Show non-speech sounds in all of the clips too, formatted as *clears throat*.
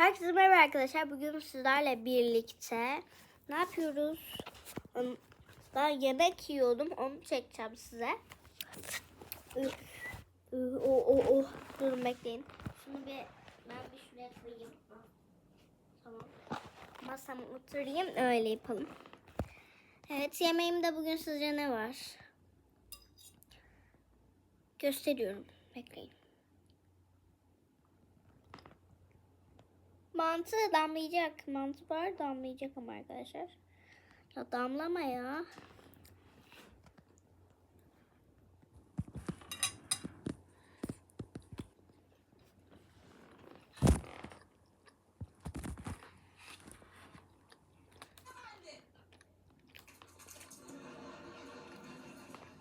Herkese merhaba arkadaşlar. Bugün sizlerle birlikte ne yapıyoruz? Ben yemek yiyordum. Onu çekeceğim size. O o o. Durun bekleyin. Şunu bir ben bir şuraya koyayım. Tamam. Masama oturayım. Öyle yapalım. Evet yemeğimde bugün sizce ne var? Gösteriyorum. Bekleyin. Mantı damlayacak. Mantı var damlayacak ama arkadaşlar. Ya damlama ya.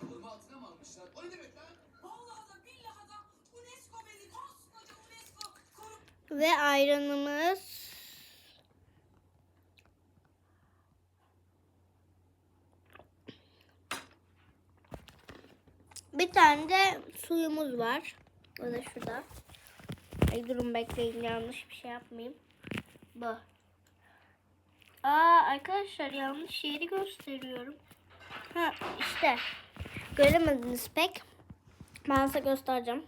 Koruma altına mı almışlar? O ne demek lan? Vallahi da billahi da UNESCO beni koskoca UNESCO korup Ve ayranımız. Bir tane de suyumuz var. O da şurada. Ay durun bekleyin yanlış bir şey yapmayayım. Bu. Aa arkadaşlar yanlış yeri gösteriyorum. Ha işte. Göremediniz pek. Ben size göstereceğim.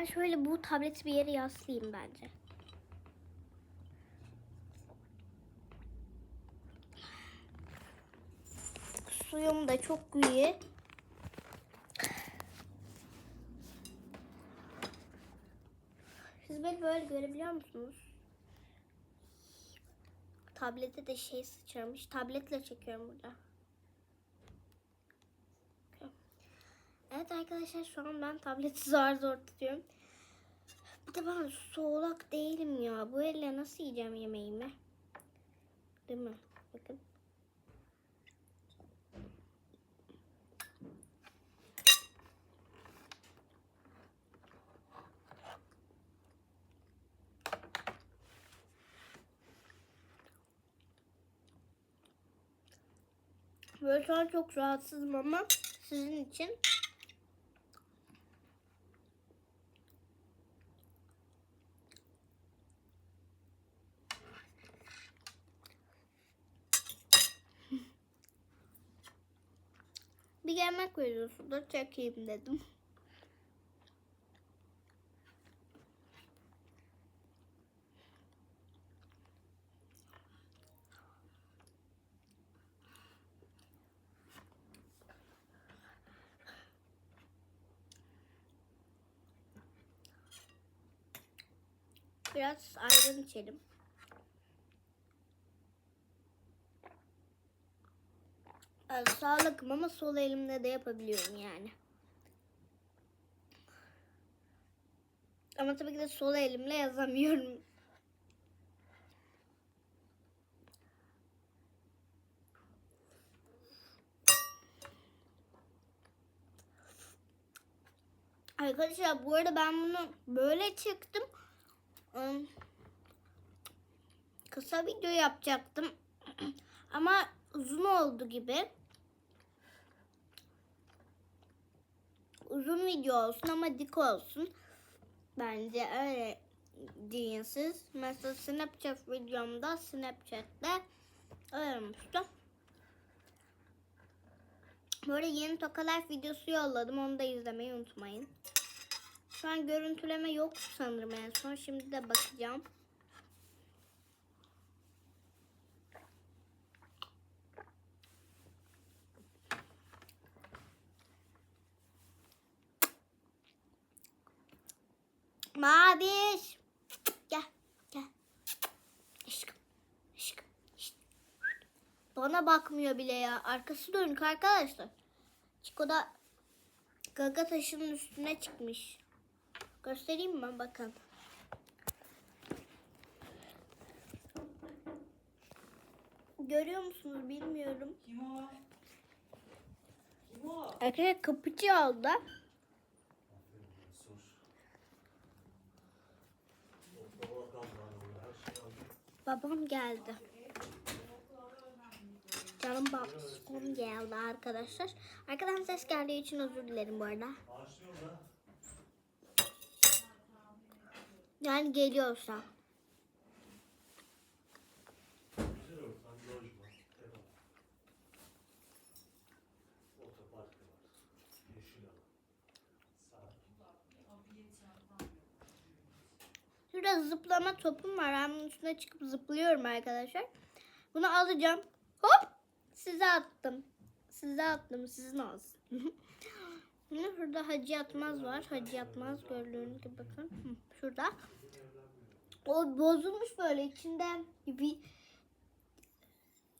Ben şöyle bu tableti bir yere yaslayayım bence. Suyum da çok iyi. Siz beni böyle görebiliyor musunuz? Tablete de şey sıçramış. Tabletle çekiyorum burada. Evet arkadaşlar şu an ben tableti *laughs* zor zor tutuyorum. Bir de ben soğuk değilim ya. Bu elle nasıl yiyeceğim yemeğimi? Değil mi? Bakın. Böyle şu an çok rahatsızım ama sizin için Bir yemek veriyorsunuz çekeyim dedim. Biraz ayran içelim. Sağlıkım ama sol elimle de yapabiliyorum yani. Ama tabii ki de sol elimle yazamıyorum. Arkadaşlar bu arada ben bunu böyle çıktım. Im, Kısa video yapacaktım. *clears throat* Ama uzun oldu gibi. Uzun video olsun ama dik olsun. Bence öyle deyin siz. Mesela Snapchat videomda Snapchat'te olmuştu. Böyle yeni Toka Life videosu yolladım. Onu da izlemeyi unutmayın. Şu an görüntüleme yok sanırım en son. Şimdi de bakacağım. Maviş. Gel. Gel. Aşkım. Aşkım. Bana bakmıyor bile ya. Arkası dönük arkadaşlar. Çiko da gaga taşının üstüne çıkmış. Göstereyim mi? Bakın. Görüyor musunuz bilmiyorum. kim o? Kim o? Arkadaşlar kapıcı aldı. babam geldi. Canım babam geldi arkadaşlar. Arkadan ses geldiği için özür dilerim bu arada. Yani geliyorsa. Şurada zıplama topum var. Ben bunun üstüne çıkıp zıplıyorum arkadaşlar. Bunu alacağım. Hop! Size attım. Size attım. Sizin olsun. *laughs* Şurada Hacı Yatmaz var. Hacı Yatmaz gördüğünüz gibi bakın. Şurada. O bozulmuş böyle içinde bir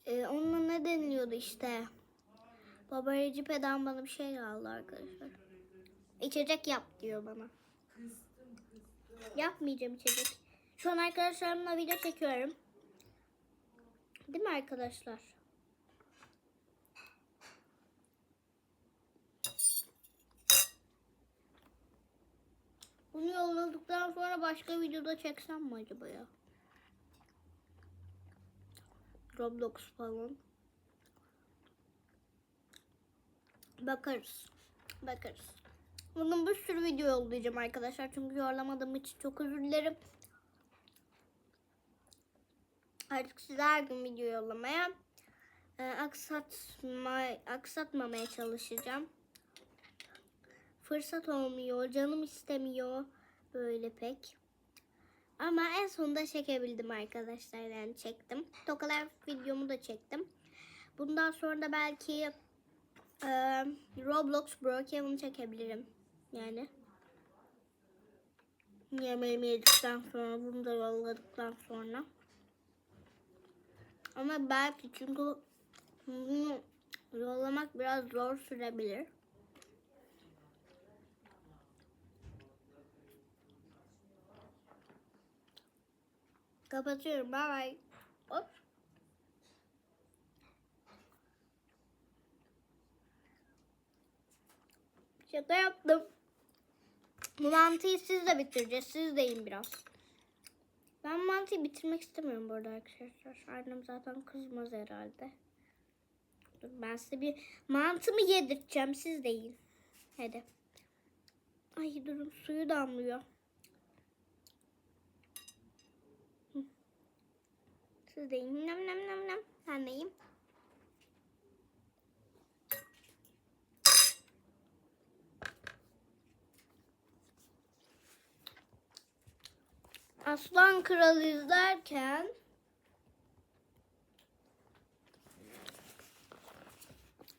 e, onunla ne deniliyordu işte. Baba Recep Eden bana bir şey aldı arkadaşlar. İçecek yap diyor bana. Yapmayacağım içecek. Şu an arkadaşlarımla video çekiyorum. Değil mi arkadaşlar? Bunu yolladıktan sonra başka videoda çeksem mi acaba ya? Roblox falan. Bakarız. Bakarız. Bunun bir sürü video yollayacağım arkadaşlar. Çünkü yollamadığım için çok özür dilerim. Artık size her gün video yollamaya e, aksatma, aksatmamaya çalışacağım. Fırsat olmuyor, canım istemiyor böyle pek. Ama en sonunda çekebildim arkadaşlar yani çektim. Tokalar videomu da çektim. Bundan sonra da belki e, Roblox Brokehaven'ı çekebilirim. Yani. Yemeğimi yedikten sonra bunu da yolladıktan sonra. Ama belki çünkü bunu yollamak biraz zor sürebilir. Kapatıyorum. Bye bye. Hop. Şaka yaptım. Bu mantıyı siz de bitireceğiz. Siz de yiyin biraz. Ben mantıyı bitirmek istemiyorum bu arada arkadaşlar. Annem zaten kızmaz herhalde. Dur ben size bir mantımı yedirteceğim. Siz de yiyin. Hadi. Ay durun suyu damlıyor. Siz de yiyin. Nem nem nem nem. Ben de. Aslan Kral izlerken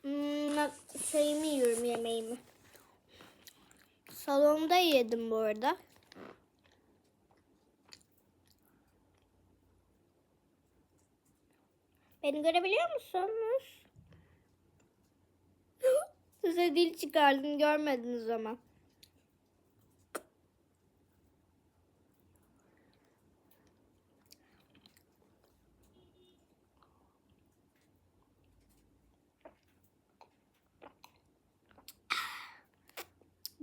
hmm, şeyimi yiyorum yemeğimi. Salonda yedim bu arada. Beni görebiliyor musunuz? *gasps* Size dil çıkardım görmediniz ama.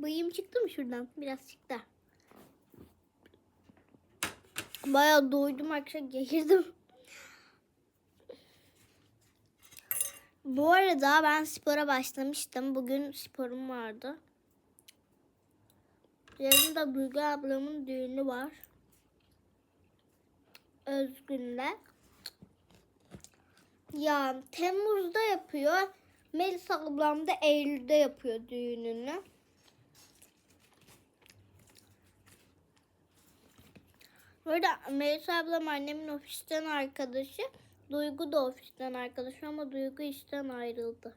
Bıyığım çıktı mı şuradan? Biraz çıktı. Bayağı doydum akşam geğirdim. Bu arada ben spora başlamıştım. Bugün sporum vardı. Yarın da Duygu ablamın düğünü var. Özgün'le. Ya Temmuz'da yapıyor. Melisa ablam da Eylül'de yapıyor düğününü. Bu arada Melisa ablam annemin ofisten arkadaşı. Duygu da ofisten arkadaşı ama Duygu işten ayrıldı.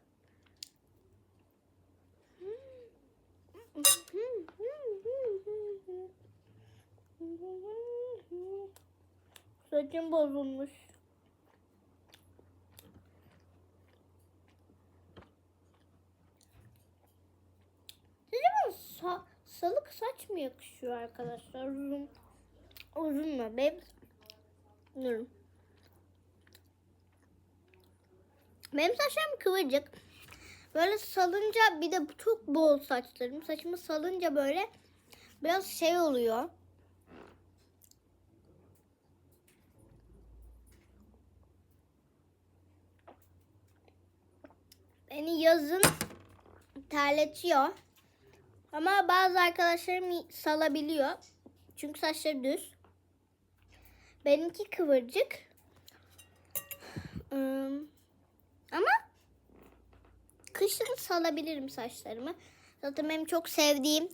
Saçım bozulmuş. Size bu sa- salık saç mı yakışıyor arkadaşlar? Uzun mu? Benim Durun. Benim saçlarım kıvırcık. Böyle salınca bir de çok bol saçlarım. Saçımı salınca böyle biraz şey oluyor. Beni yazın terletiyor. Ama bazı arkadaşlarım salabiliyor. Çünkü saçları düz. Benimki kıvırcık. Ama kışın salabilirim saçlarımı. Zaten benim çok sevdiğim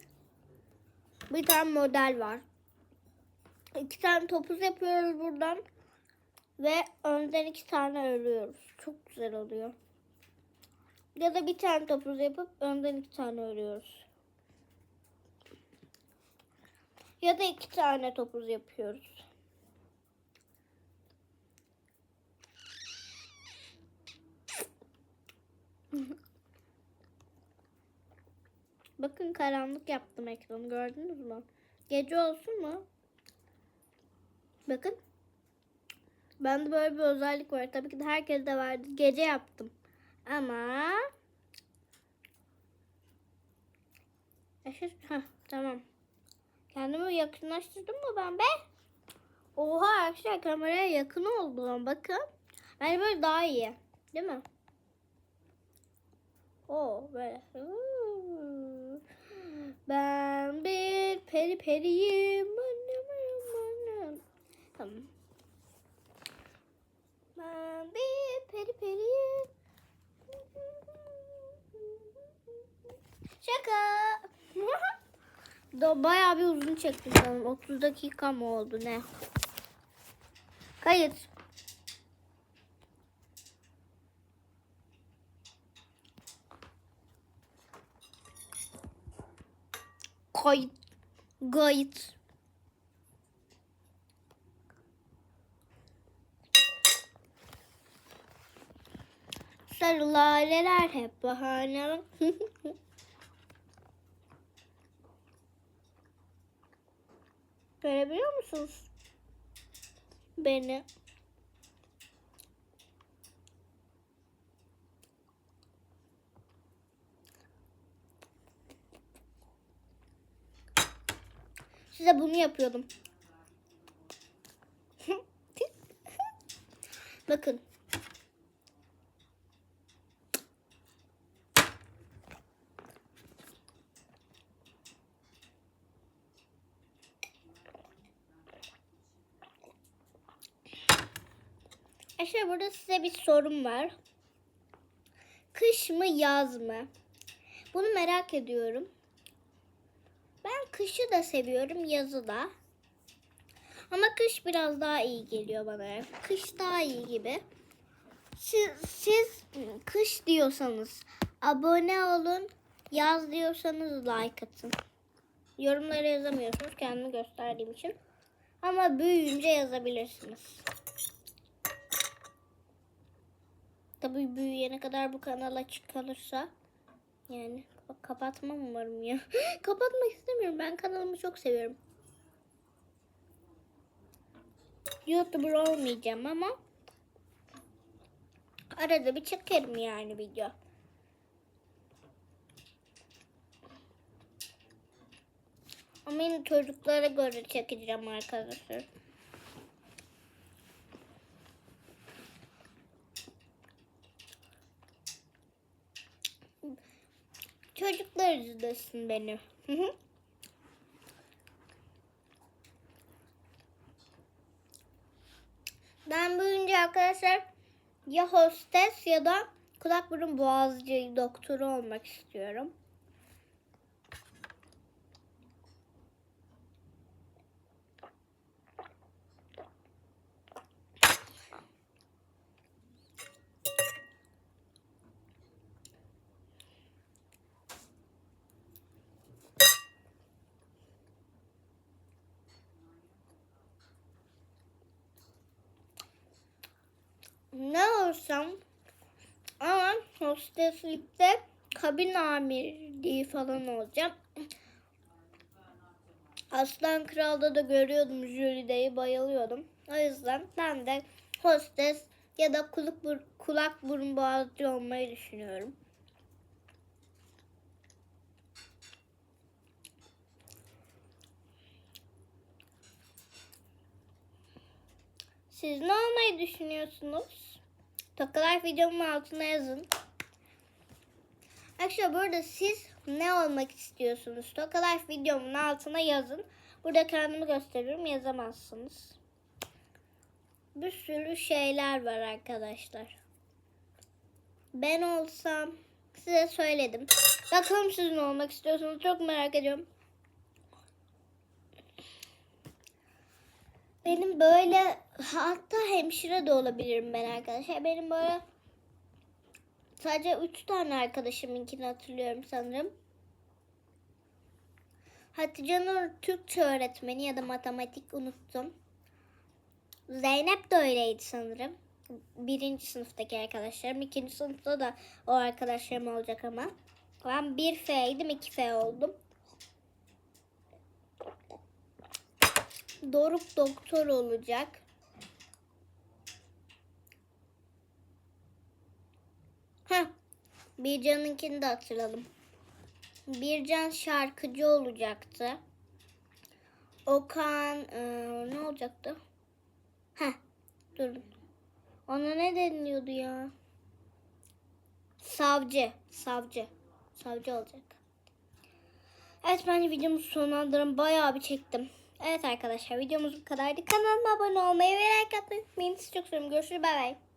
bir tane model var. İki tane topuz yapıyoruz buradan. Ve önden iki tane örüyoruz. Çok güzel oluyor. Ya da bir tane topuz yapıp önden iki tane örüyoruz. Ya da iki tane topuz yapıyoruz. *laughs* Bakın karanlık yaptım ekranı gördünüz mü? Gece olsun mu? Bakın. Bende böyle bir özellik var. Tabii ki de herkes de vardı. Gece yaptım. Ama Eşit. Heh, tamam. Kendimi yakınlaştırdım mı ben be? Oha arkadaşlar kameraya yakın oldum. Bakın. Yani böyle daha iyi. Değil mi? Oo böyle. Ben bir peri periyim. Tamam. Ben bir peri periyim. Şaka. Da bayağı bir uzun çektim sanırım. 30 dakika mı oldu ne? Kayıt. Kayıt. Sarı laleler hep bahane. *laughs* Görebiliyor musunuz? Beni. Size bunu yapıyordum. *laughs* Bakın. Arkadaşlar burada size bir sorum var. Kış mı yaz mı? Bunu merak ediyorum. Kışı da seviyorum yazı da. Ama kış biraz daha iyi geliyor bana. Kış daha iyi gibi. Siz, siz kış diyorsanız abone olun. Yaz diyorsanız like atın. Yorumlara yazamıyorsunuz kendimi gösterdiğim için. Ama büyüyünce yazabilirsiniz. Tabii büyüyene kadar bu kanal açık kalırsa yani kap- kapatmam umarım ya. *gasps* Kapatmak istemiyorum. Ben kanalımı çok seviyorum. YouTuber olmayacağım ama arada bir çekerim yani video. Ama yine çocuklara göre çekeceğim arkadaşlar. İzlesin beni. Hı hı. Ben büyüyünce arkadaşlar ya hostes ya da kulak burun boğazcı doktoru olmak istiyorum. Ne olsam ama hosteslikte kabin amirliği falan olacağım. Aslan Kral'da da görüyordum jürideyi bayılıyordum. O yüzden ben de hostes ya da kulak, bur- kulak burun boğazcı olmayı düşünüyorum. Siz ne olmayı düşünüyorsunuz? Tokalar videomun altına yazın. Arkadaşlar burada siz ne olmak istiyorsunuz? Toka Life videomun altına yazın. Burada kendimi gösteriyorum yazamazsınız. Bir sürü şeyler var arkadaşlar. Ben olsam size söyledim. Bakalım siz ne olmak istiyorsunuz çok merak ediyorum. Benim böyle hatta hemşire de olabilirim ben arkadaşlar. Benim böyle sadece 3 tane arkadaşımınkini hatırlıyorum sanırım. Hatice Nur Türkçe öğretmeni ya da matematik unuttum. Zeynep de öyleydi sanırım. Birinci sınıftaki arkadaşlarım. ikinci sınıfta da o arkadaşlarım olacak ama. Ben 1 F'ydim 2 F oldum. Doruk doktor olacak. Heh. Bircan'ınkini de hatırladım. Bircan şarkıcı olacaktı. Okan eee, ne olacaktı? Heh. Durun. Ona ne deniliyordu ya? Savcı. Savcı. Savcı olacak. Evet bence videomuzu sonlandırın. Bayağı bir çektim. Evet arkadaşlar videomuz bu kadardı. Kanalıma abone olmayı ve like atmayı unutmayın. Sizi çok seviyorum. Görüşürüz. Bay bay.